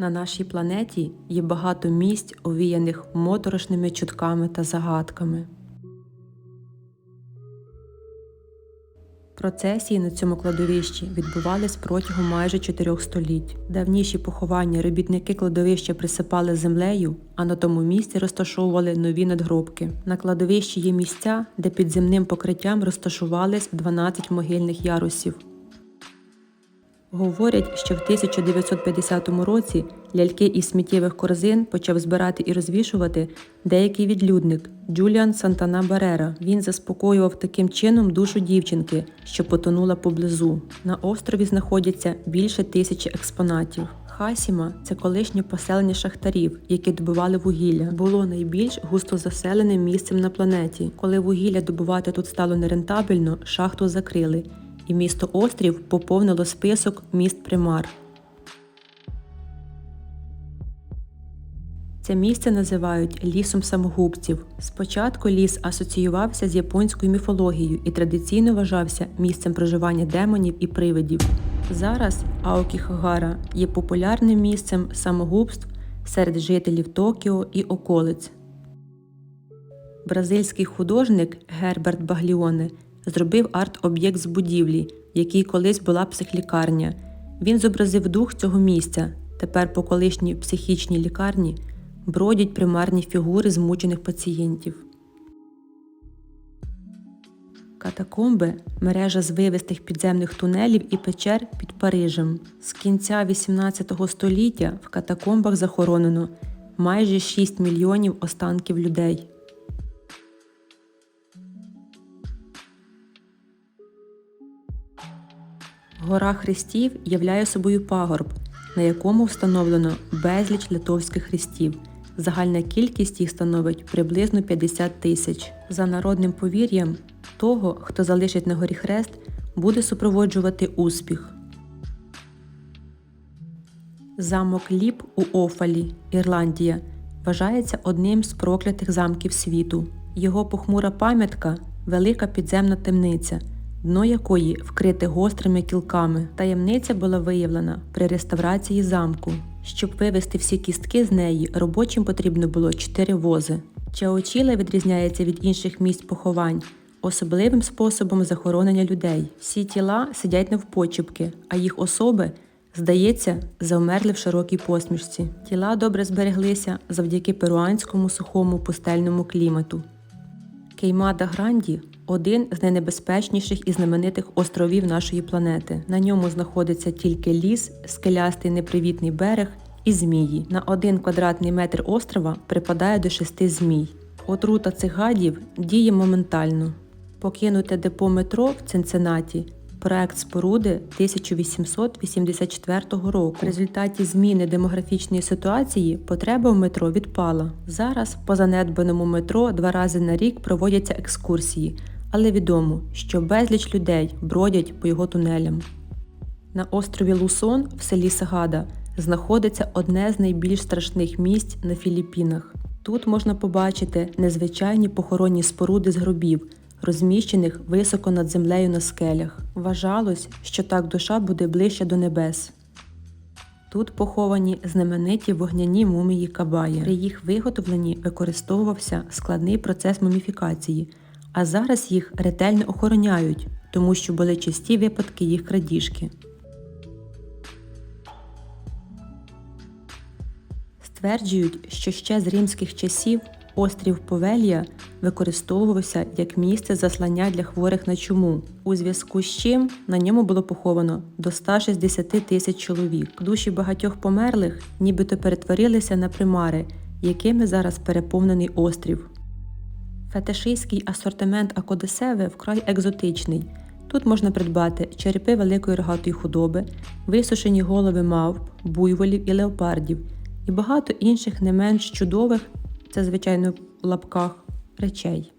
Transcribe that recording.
На нашій планеті є багато місць, овіяних моторошними чутками та загадками. Процесії на цьому кладовищі відбувались протягом майже чотирьох століть. Давніші поховання робітники кладовища присипали землею, а на тому місці розташовували нові надгробки. На кладовищі є місця, де під земним покриттям розташувались 12 могильних ярусів. Говорять, що в 1950 році ляльки із сміттєвих корзин почав збирати і розвішувати деякий відлюдник Джуліан Сантана Барера. Він заспокоював таким чином душу дівчинки, що потонула поблизу. На острові знаходяться більше тисячі експонатів. Хасіма це колишнє поселення шахтарів, які добували вугілля. Було найбільш густозаселеним місцем на планеті. Коли вугілля добувати тут стало нерентабельно, шахту закрили і місто Острів поповнило список міст примар. Це місце називають лісом самогубців. Спочатку ліс асоціювався з японською міфологією і традиційно вважався місцем проживання демонів і привидів. Зараз Аокіхагара є популярним місцем самогубств серед жителів Токіо і околиць. Бразильський художник Герберт Багліоне зробив арт-об'єкт з будівлі, який колись була психлікарня. Він зобразив дух цього місця. Тепер по колишній психічній лікарні бродять примарні фігури змучених пацієнтів. Катакомби мережа звивистих підземних тунелів і печер під Парижем. З кінця XVIII століття в катакомбах захоронено майже 6 мільйонів останків людей. Гора Хрестів являє собою пагорб, на якому встановлено безліч литовських хрестів. Загальна кількість їх становить приблизно 50 тисяч. За народним повір'ям, того, хто залишить на горі хрест, буде супроводжувати успіх. Замок Ліп у Офалі, Ірландія, вважається одним з проклятих замків світу. Його похмура пам'ятка велика підземна темниця, дно якої вкрите гострими кілками. Таємниця була виявлена при реставрації замку. Щоб вивести всі кістки з неї, робочим потрібно було чотири вози. Чаочіле відрізняється від інших місць поховань особливим способом захоронення людей. Всі тіла сидять навпочіпки, а їх особи, здається, завмерли в широкій посмішці. Тіла добре збереглися завдяки перуанському сухому пустельному клімату. Кеймада Гранді один з найнебезпечніших і знаменитих островів нашої планети. На ньому знаходиться тільки ліс, скелястий непривітний берег і змії. На один квадратний метр острова припадає до шести змій. Отрута цих гадів діє моментально. Покинуте депо метро в Цинциннаті проект споруди 1884 року. В результаті зміни демографічної ситуації потреба в метро відпала. Зараз по занедбаному метро два рази на рік проводяться екскурсії, але відомо, що безліч людей бродять по його тунелям. На острові Лусон в селі Сагада знаходиться одне з найбільш страшних місць на Філіппінах. Тут можна побачити незвичайні похоронні споруди з гробів, розміщених високо над землею на скелях. Вважалось, що так душа буде ближче до небес. Тут поховані знамениті вогняні мумії Кабая. При їх виготовленні використовувався складний процес муміфікації, а зараз їх ретельно охороняють, тому що були часті випадки їх крадіжки. Стверджують, що ще з римських часів острів Повелія використовувався як місце заслання для хворих на чуму, у зв'язку з чим на ньому було поховано до 160 тисяч чоловік. Душі багатьох померлих нібито перетворилися на примари, якими зараз переповнений острів. Фетишистський асортимент Акодесеви вкрай екзотичний. Тут можна придбати черепи великої рогатої худоби, висушені голови мавп, буйволів і леопардів і багато інших не менш чудових, це звичайно в лапках, речей.